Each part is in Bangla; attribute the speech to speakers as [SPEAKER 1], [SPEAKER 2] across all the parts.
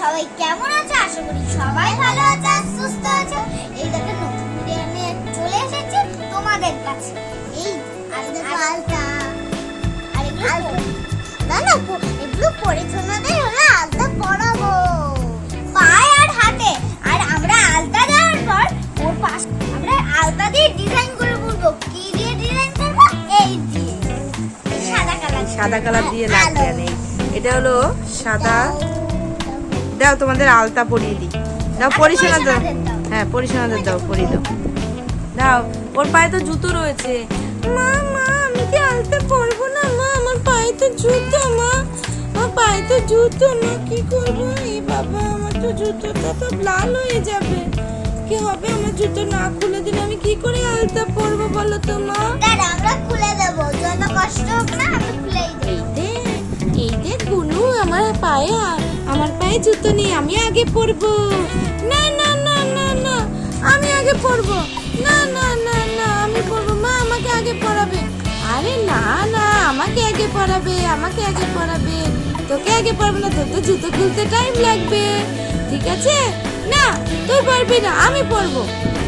[SPEAKER 1] সবাই কেমন আছে? আশা করি সবাই ভালো আছে আর সুস্থ আছে। এই দেখো নতুন ভিডিও নিয়ে চলে এসেছি তোমাদের কাছে। এই আলতা আলতা। আর এগুলো না না এগুলো পরিচ্ছন্নতাই হলো আলতা পরাবো। পায়ে আর হাতে। আর আমরা আলতা দেওয়ার পর ওর পাশ আমরা আলতা দিয়ে ডিজাইন করে বলব কি দিয়ে ডিজাইন করব? এই দিয়ে। সাদা কালার।
[SPEAKER 2] সাদা কালার দিয়ে লাগবে এটা হলো সাদা দাও তোমাদের আলতা পরিয়ে দিই। দাও পরিসোনা দাও। হ্যাঁ পরিসোনাদের দাও পরিয়ে দাও। দাও ওর পায়ে তো জুতো রয়েছে। মা মা আমি কি আলতা পরবো না মা? আমার পায়ে তো জুতো মা। আমার পায়ে তো জুতো মা কি করব? এই বাবা আমার তো জুতোটা তো লাল হয়ে যাবে। কি হবে? আমার জুতো না খুলে দিলে আমি কি করে আলতা পরবো বলো তো মা?
[SPEAKER 1] আমরা খুলে
[SPEAKER 2] জুতো নেই আমি আগে পরবো। না না না না না, আমি আগে পরবো। না না না না, আমি পরবো। মা আমাকে আগে পরাবে। আরে না না, আমাকে আগে পরাবে, আমাকে আগে পরাবে। তোকে আগে পরাবে না, তোর তো জুতো খুলতে টাইম লাগবে। ঠিক আছে? না, তুই পারবি না, আমি পরবো।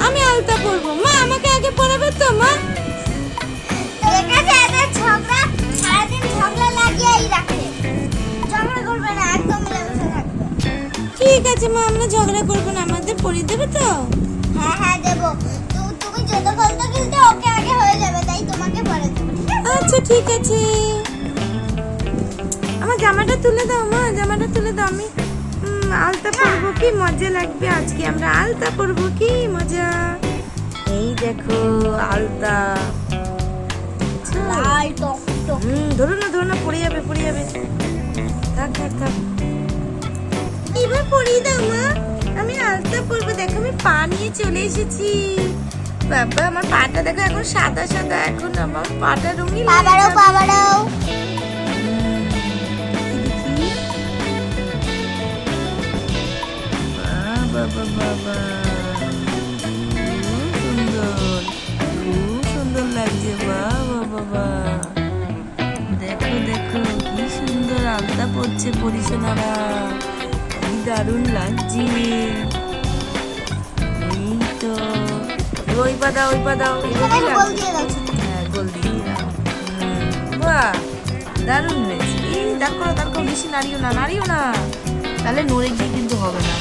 [SPEAKER 2] আমি আলতা পরবো। মা আমাকে
[SPEAKER 1] ঠিক আছে
[SPEAKER 2] মা আমরা ঝগড়া করব না আমাদের পরিয়ে দেবে তো?
[SPEAKER 1] হ্যাঁ হ্যাঁ দেবো। তুমি যত বলতে খেলতে ওকে আগে হয়ে যাবে তাই তোমাকে পরে দেবো
[SPEAKER 2] আচ্ছা ঠিক আছে। আমার জামাটা তুলে দাও মা জামাটা তুলে দাও। আমি আলতা পরবো কি? মজা লাগবে আজকে। আমরা আলতা পরবো কি? মজা। এই দেখো আলতা। আচ্ছা। ধরো না ধরো না পড়ে যাবে পড়ে যাবে। থাক থাক থাক। এবার পরিয়ে দাও মা। আমি আলতা পরবো দেখো আমি পা নিয়ে চলে এসেছি। বাবা আমার পাটা দেখো এখন সাদা সাদা। এখন আমার পাটা রঙিন
[SPEAKER 1] বাবারও বাবারও
[SPEAKER 2] বাবা বাবা খুব সুন্দর খুব সুন্দর লাগছে বাবা বাবা দেখো দেখো কি সুন্দর আলতা পড়ছে পরিশোনারা কি দারুণ লাগছে। এই তো ওই পা দাও ওই পা দাও
[SPEAKER 1] এখানে গোল দিয়ে দাও।
[SPEAKER 2] হ্যাঁ গোল দিয়ে দিলাম বাহ দারুণ হয়েছে। এই দেখো দেখো বেশি নাড়িও না নাড়িও না। তাহলে নড়ে গিয়ে কিন্তু হবে না।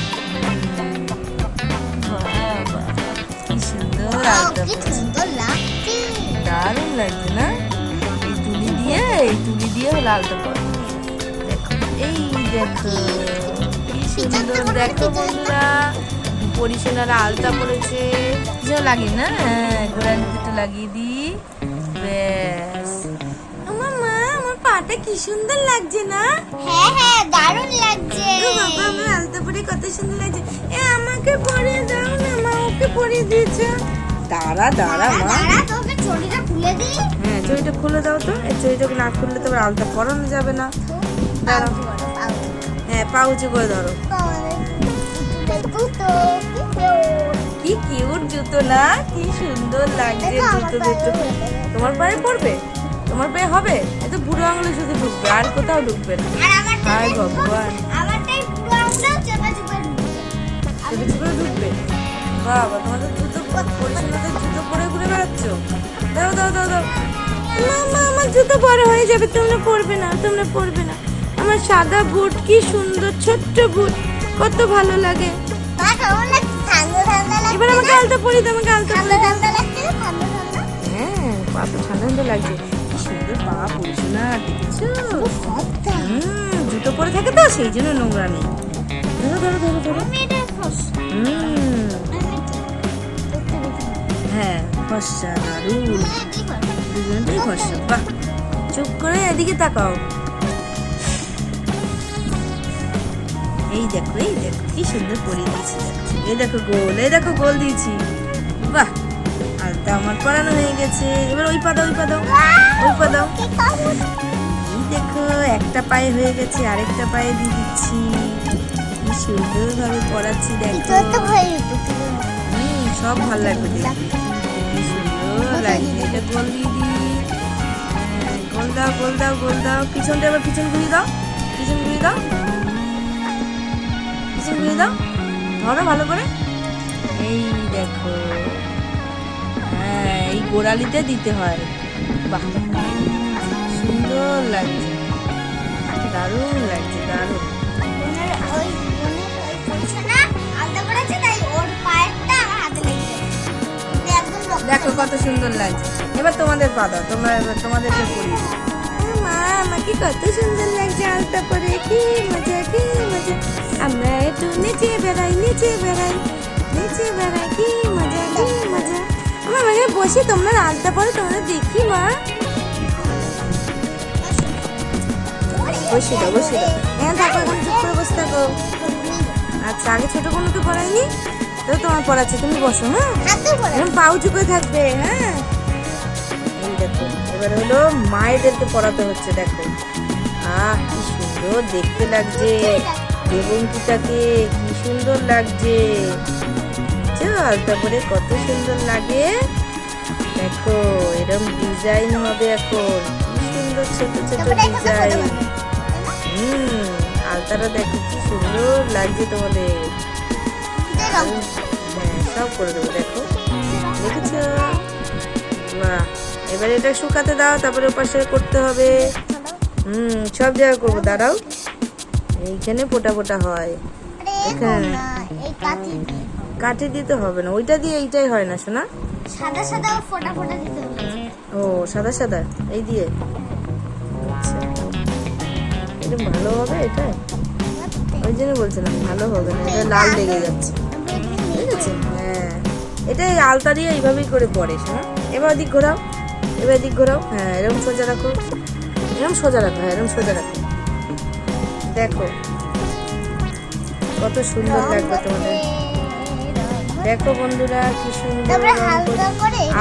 [SPEAKER 2] কি সুন্দর দারুণ লাগছে না? এই তুলি দিয়ে এই তুলি দিয়ে হলো পড়া। দেখো এই দেখো। সুন্দর দেখো বন্ধুরা। আলতা পড়েছে যে লাগে না? হ্যাঁ দুটো লাগিয়ে দিই। ব্যাস। আমার মা আমার পাটা কি সুন্দর লাগছে না?
[SPEAKER 1] হ্যাঁ হ্যাঁ দারুণ লাগছে।
[SPEAKER 2] বাবা আমার আলতা পরে কত সুন্দর লাগছে। এ আমাকে পরিয়ে দাও না মা ওকে পরিয়ে দিয়েছে। দাঁড়া দাঁড়া
[SPEAKER 1] দাঁড়া,
[SPEAKER 2] মা।
[SPEAKER 1] দাঁড়া তোকে চড়িটা খুলে দিই।
[SPEAKER 2] হ্যাঁ চড়িটা খুলে দাও তো। এই চড়িটা না খুললে তো আলতা পরানো যাবে না। দাঁড়াও হ্যাঁ পা উঁচু করে ধরো। কি কিউট জুতো না? কি সুন্দর লাগছে জুতো দুটো তোমার পায়ে পড়বে? তোমার পায়ে হবে? এত বুড়ো আঙুলে শুধু ঢুকবে আর কোথাও ঢুকবে না। হায় ভগবান।
[SPEAKER 1] চেপে চেপে ঢুকবে।
[SPEAKER 2] বাবা তোমাদের জুতো পরিচ্ছন্নতার জুতো পরে ঘুরে বেড়াচ্ছ? দাও দাও দাও দাও মা আমার জুতো বড় হয়ে যাবে তোমরা পরবে না তোমরা পরবে না। আমার সাদা বুট কি সুন্দর ছোট্ট বুট কত ভালো লাগে। এবার আমাকে আলতা দাও আমাকে আলতা
[SPEAKER 1] ঠান্ডা?
[SPEAKER 2] হ্যাঁ পা তো ঠান্ডা ঠান্ডা লাগছে। কি সুন্দর পা পড়ছে না দেখেছ হুম জুতো পরে থাকে তো সেই জন্য নোংরা নেই। ধরো ধরো ধরো ধরো। হ্যাঁ ফর্সা দারুণ।
[SPEAKER 1] খস।
[SPEAKER 2] দুজনটাই ফর্সা বাহ চুপ করে এদিকে তাকাও। এই দেখো এই দেখো কি সুন্দর পরিয়ে দিয়েছি এই দেখো গোল এই দেখো গোল দিয়েছি। বাহ আলতা আমার পরানো হয়ে গেছে। এবার ওই পা দাও ওই পা দাও ওই পা দাও। এই দেখো একটা পায়ে হয়ে গেছে আরেকটা পায়ে দিয়ে দিচ্ছি। কি সুন্দর ভাবে পড়াচ্ছি দেখো। সব ভালো লাগবে কি সুন্দর লাগছে। এটা গোল দিয়ে দিই হ্যাঁ, গোল দাও গোল দাও গোল দাও। পিছনটা এবার পিছন ঘুরিয়ে দাও পিছন ঘুরিয়ে দাও। দাও ধরো ভালো করে। এই দেখো। হ্যাঁ এই গোড়ালিতে দিতে হয়। বাহ সুন্দর লাগছে। দারুণ লাগছে দারুণ। দেখো কত সুন্দর লাগছে। এবার তোমাদের পা দাও তোমরা এবার তোমাদেরকে পড়ি মা আমাকে কত সুন্দর লাগছে আলতা পরে কি মজা কি মজা। আমরা একটু নিচে বেড়াই নিচে বেড়াই নিচে বেড়াই কি মজা কি মজা। আমার মানে বসে তোমরা আলতা পরে তোমরা দেখি মা। বসে দাও বসে দাও। হ্যাঁ থাকো এখন চুপ করে বসে থাকো। আচ্ছা আগে ছোট কোনোকে পড়াইনি? তো তোমার পড়াচ্ছে তুমি বসো হ্যাঁ?
[SPEAKER 1] পড়ে
[SPEAKER 2] পাউ চুকে থাকবে হ্যাঁ? এই দেখো এবার হলো মায়েদেরকে পড়াতে হচ্ছে দেখো। আহ কি সুন্দর দেখতে লাগছে। দেবঙ্কিতাকে কি সুন্দর লাগছে। বুঝছ? আলতা পরে কত সুন্দর লাগে। দেখো এরকম ডিজাইন হবে এখন। কি সুন্দর ছোট ছোট
[SPEAKER 1] তারপরে
[SPEAKER 2] ডিজাইন হুম আলতাটা দেখো কি সুন্দর লাগছে তোমাদের। হ্যাঁ সব করে দেবো দেখো। দেখেছ? বাহ এবার এটা শুকাতে দাও তারপরে ওপাশে করতে হবে। হুম সব জায়গায় করব দাঁড়াও। এইখানে ফোটা ফোটা হয়। এখানে।
[SPEAKER 1] কাঠি
[SPEAKER 2] দিতে হবে না ওইটা দিয়ে এইটাই হয় না শোনা
[SPEAKER 1] সাদা সাদা ফোটা ফোটা দিতে হবে।
[SPEAKER 2] ও সাদা সাদা এই দিয়ে? আচ্ছা। এটা ভালো হবে এটা? ওই জন্য বলছিলাম ভালো হবে না এটা লাল লেগে যাচ্ছে। ঠিক আছে হ্যাঁ। এটা আলতা দিয়ে এইভাবেই করে পড়ে শোনা এবার দিক ঘোরাও এবার দিক ঘোরাও। হ্যাঁ এরকম সোজা রাখো। এরকম সোজা রাখো হ্যাঁ এরকম সোজা রাখো। দেখো। কত সুন্দর লাগবে তোমাদের। দেখো বন্ধুরা কি সুন্দর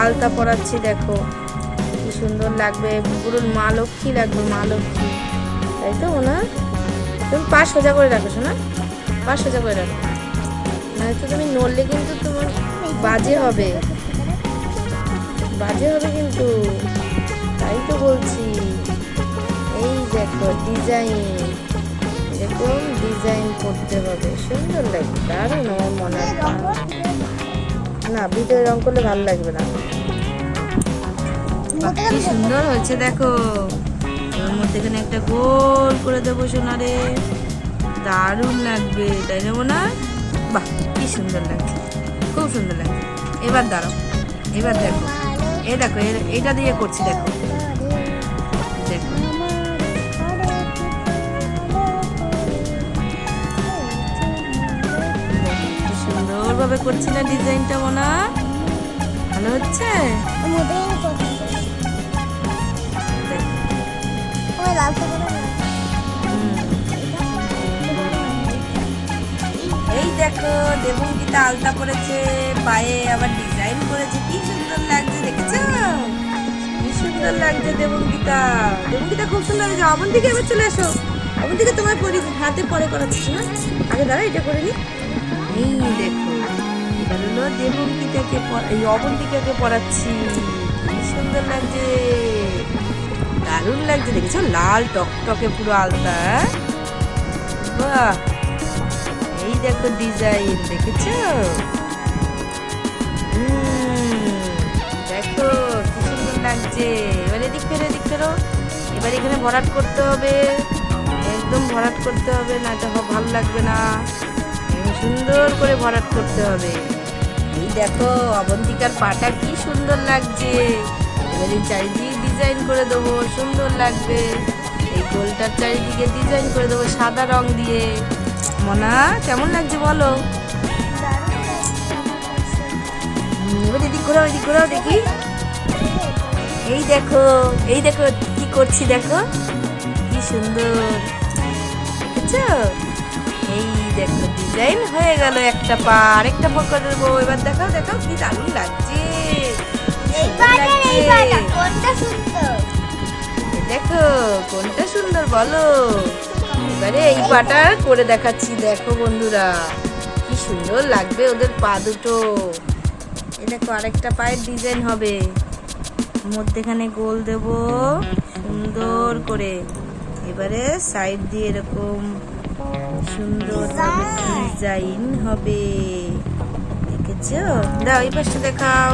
[SPEAKER 2] আলতা পরাচ্ছি দেখো। কি সুন্দর লাগবে। পুরো মা লক্ষ্মী লাগবে মা লক্ষ্মী। তাই তো না তুমি পা সোজা করে রাখো শোনা পা সোজা করে রাখো। না নয়তো তুমি নড়লে কিন্তু তোমার বাজে হবে। বাজে হবে কিন্তু। তাই তো বলছি। এই দেখো ডিজাইন। এরকম ডিজাইন করতে হবে। সুন্দর লাগবে, দারুণ আমার মনে না ভিডিও রং করলে ভালো লাগবে না। কি সুন্দর হয়েছে, দেখো। ওর মধ্যে এখানে একটা গোল করে দেবো সোনারে। দারুণ লাগবে, তাই নেব না বাহ, কি সুন্দর লাগছে। খুব সুন্দর লাগছে। এবার দাঁড়াও, এবার দেখো। এ দেখো এটা দিয়ে করছি, দেখো। সুন্দরভাবে করছি না ডিজাইনটা মোনা? ভালো হচ্ছে?
[SPEAKER 1] করছে।
[SPEAKER 2] এই দেখো দেবঙ্গিতা আলতা পরেছে পায়ে আবার ডিজাইন করেছে। কি সুন্দর লাগছে দেখেছ? কি সুন্দর লাগছে দেবঙ্গিতা দেবঙ্গিতা খুব সুন্দর লাগছে। অবন্তিকে এবার চলে এসো। অবন্তিকে তোমার পরি হাতে পরে করাচ্ছিস না আগে দাঁড়া এটা করে নি। এই দেখো। হলো দেবঙ্গিতাকে এই অবন্তিকাকে পড়াচ্ছি কি সুন্দর লাগছে। দারুণ লাগছে, দেখেছ? লাল টকটকে পুরো আলতা? বাহ! এই দেখো ডিজাইন, দেখেছ? দেখো, কি সুন্দর লাগছে। এবার এদিক ফেরো এদিক ফেরো। এবার এখানে ভরাট করতে হবে। একদম ভরাট করতে হবে, না তো ভালো লাগবে না। সুন্দর করে ভরাট করতে হবে। এই দেখো, অবন্তিকার পাটা কি সুন্দর লাগছে। এবার চারিদিকে ডিজাইন করে দেবো, সুন্দর লাগবে। এই গোলটার চারিদিকে ডিজাইন করে দেবো সাদা রং দিয়ে। মনা, কেমন লাগছে বলো? এবার এদিক ঘোরাও এদিক ঘোরাও দেখি। এই দেখো এই দেখো কি করছি দেখো। কি সুন্দর। দেখেছ? দেখো ডিজাইন হয়ে গেল একটা পা আরেকটা পা করে দেবো। এবার দেখাও দেখাও কি দারুণ লাগছে। দেখো কোনটা সুন্দর বলো। এবারে এই পাটা করে দেখাচ্ছি দেখো বন্ধুরা। কি সুন্দর লাগবে ওদের পা দুটো। এই দেখো আরেকটা পায়ের ডিজাইন হবে। মধ্যেখানে গোল দেব সুন্দর করে। এবারে সাইড দিয়ে এরকম সুন্দর ডিজাইন হবে। দেখেছ? দাও এই পাশে দেখাও।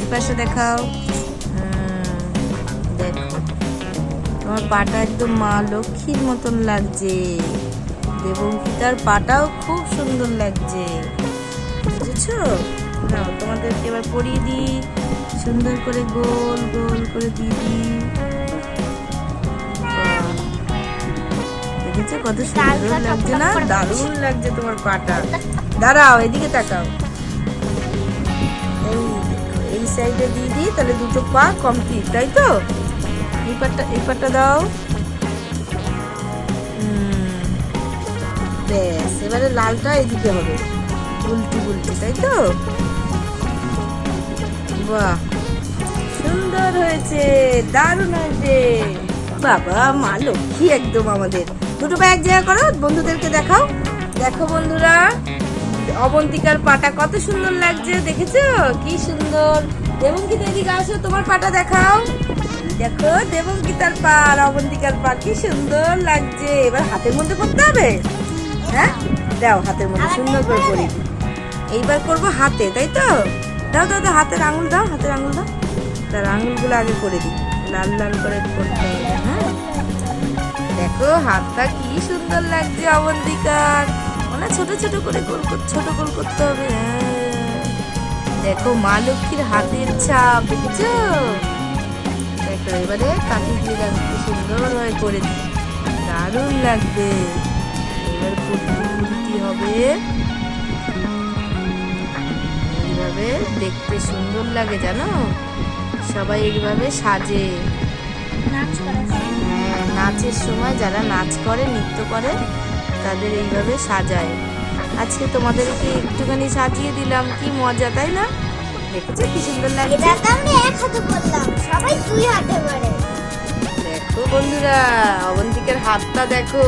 [SPEAKER 2] এই পাশে দেখাও। দেখো। তোমার পাটা একদম মা লক্ষ্মীর মতন লাগছে। দেবঙ্কিতার পাটাও খুব সুন্দর লাগছে। বুঝেছ? নাও তোমাদেরকে এবার পরিয়ে দিই। সুন্দর করে গোল গোল করে দিয়ে দিই। দেখেছ কত সুন্দর লাগছে না? দারুণ লাগছে তোমার পাটা। দাঁড়াও এদিকে তাকাও। এই সাইডে দিয়ে দিই তাহলে দুটো পা কমপ্লিট তাই তো? এই পাটটা এই পাটটা দাও। ব্যাস এবারে লালটা এদিকে হবে। উল্টি উল্টি তাই তো? বাহ সুন্দর হয়েছে দারুণ হয়েছে। বাবা, মা, লক্ষ্মী একদম আমাদের। দুটো পা এক জায়গা করো, বন্ধুদেরকে দেখাও। দেখো বন্ধুরা, অবন্তিকার পাটা কত সুন্দর লাগছে, দেখেছ? কি সুন্দর। দেবঙ্কিতা, এদিকে আসো, তোমার পাটা দেখাও। দেখো, দেবঙ্কিতার পা আর অবন্তিকার পা, কি সুন্দর লাগছে। এবার হাতের মধ্যে করতে হবে? হ্যাঁ? দাও, হাতের মধ্যে, সুন্দর করে করি এইবার করব হাতে, তাই তো? দাও দাও দাও, হাতের আঙুল দাও, হাতের আঙুল দাও। তার আঙুলগুলো আগে করে দিই। লাল লাল করে করতে হবে। দেখো, হাতটা কি সুন্দর লাগছে অবন্তিকার। ওনা ছোট ছোট করে গোল ছোট গোল করতে হবে। হ্যাঁ। দেখো, মা লক্ষ্মীর হাতের ছাপ, দেখেছ? দেখো, এবারে কাঠি দিয়ে দেখো সুন্দর হয়ে করে দারুণ লাগবে। এবার কুর্তি হবে। এইভাবে দেখতে সুন্দর লাগে, জানো? সবাই এইভাবে সাজে।
[SPEAKER 1] নাচ
[SPEAKER 2] নাচের সময় যারা নাচ করে নৃত্য করে তাদের এইভাবে সাজায়। আজকে তোমাদেরকে একটুখানি সাজিয়ে দিলাম। কি মজা তাই না? দেখেছ কি সুন্দর লাগে
[SPEAKER 1] এটা এক হাতে করলাম। সবাই দুই হাতে করে।
[SPEAKER 2] দেখো বন্ধুরা অবন্তিকের হাতটা দেখো।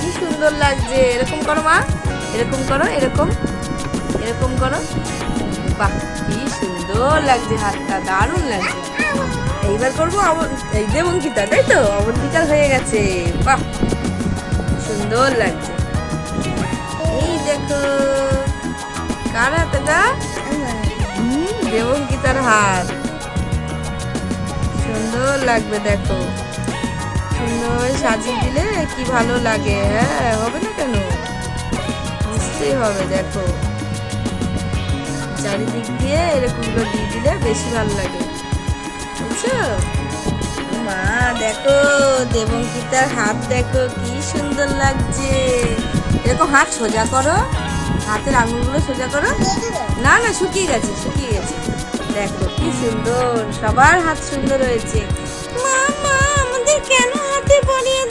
[SPEAKER 2] কি সুন্দর লাগছে। এরকম করো মা। এরকম করো এরকম। এরকম করো। বাহ কি সুন্দর লাগছে হাতটা। দারুণ লাগছে। এইবার করব এই দেবঙ্কিতা তাই তো? অবন্তিকার হয়ে গেছে। বাহ, সুন্দর লাগছে। এই দেখো, কার হাতেটা দেবঙ্কিতার হাত সুন্দর লাগবে দেখো। সুন্দর সাজিয়ে দিলে কি ভালো লাগে হ্যাঁ? হবে না কেন? নিশ্চয়ই হবে, দেখো। চারিদিক দিয়ে এরকমগুলো দিয়ে দিলে বেশি ভালো লাগে। বুঝছ মা, দেখো, দেবঙ্কিতার হাত দেখো, কি সুন্দর লাগছে। এরকম হাত সোজা করো। হাতের আঙুলগুলো সোজা করো। না না, শুকিয়ে গেছে শুকিয়ে গেছে। দেখো, কি সুন্দর। সবার হাত সুন্দর হয়েছে। মা মা, আমাদের কেন হাতে পরিয়ে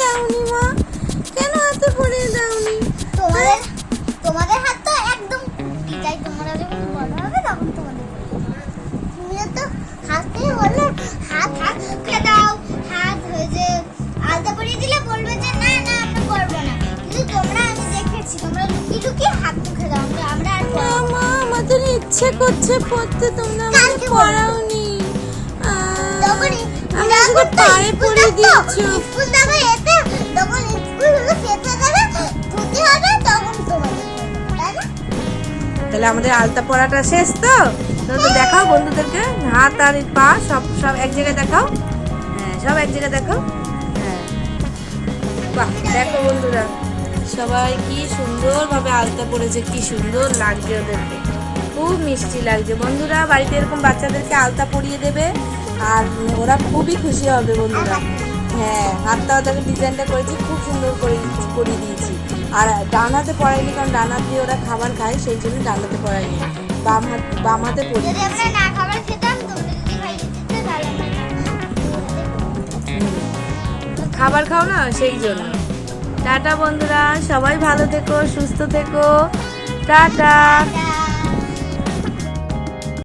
[SPEAKER 2] পায়ে পড়ে দিয়েছ।
[SPEAKER 1] স্কুল এতে তখন স্কুল হলো খেতে যাবে ছুটি হবে তখন তোমাদের
[SPEAKER 2] তাহলে আমাদের আলতা পড়াটা শেষ তো? তো তো দেখাও বন্ধুদেরকে হাত আর পা সব সব এক জায়গায় দেখাও। হ্যাঁ সব এক জায়গায় দেখাও। হ্যাঁ। বাহ দেখো বন্ধুরা সবাই কি সুন্দরভাবে আলতা পড়েছে কি সুন্দর লাগছে ওদেরকে। খুব মিষ্টি লাগছে। বন্ধুরা বাড়িতে এরকম বাচ্চাদেরকে আলতা পরিয়ে দেবে আর ওরা খুবই খুশি হবে বন্ধুরা। হ্যাঁ হাতটা ওদেরকে ডিজাইনটা করেছি খুব সুন্দর করে করে দিয়েছি। আর ডান হাতে পড়াইনি কারণ ডান হাত দিয়ে ওরা খাবার খায় সেই জন্য ডান হাতে পড়াইনি বাম হাত বাম পড়ি
[SPEAKER 1] খাবার
[SPEAKER 2] খাও না সেই জন্য। টাটা বন্ধুরা সবাই ভালো থেকো সুস্থ থেকো। টাটা।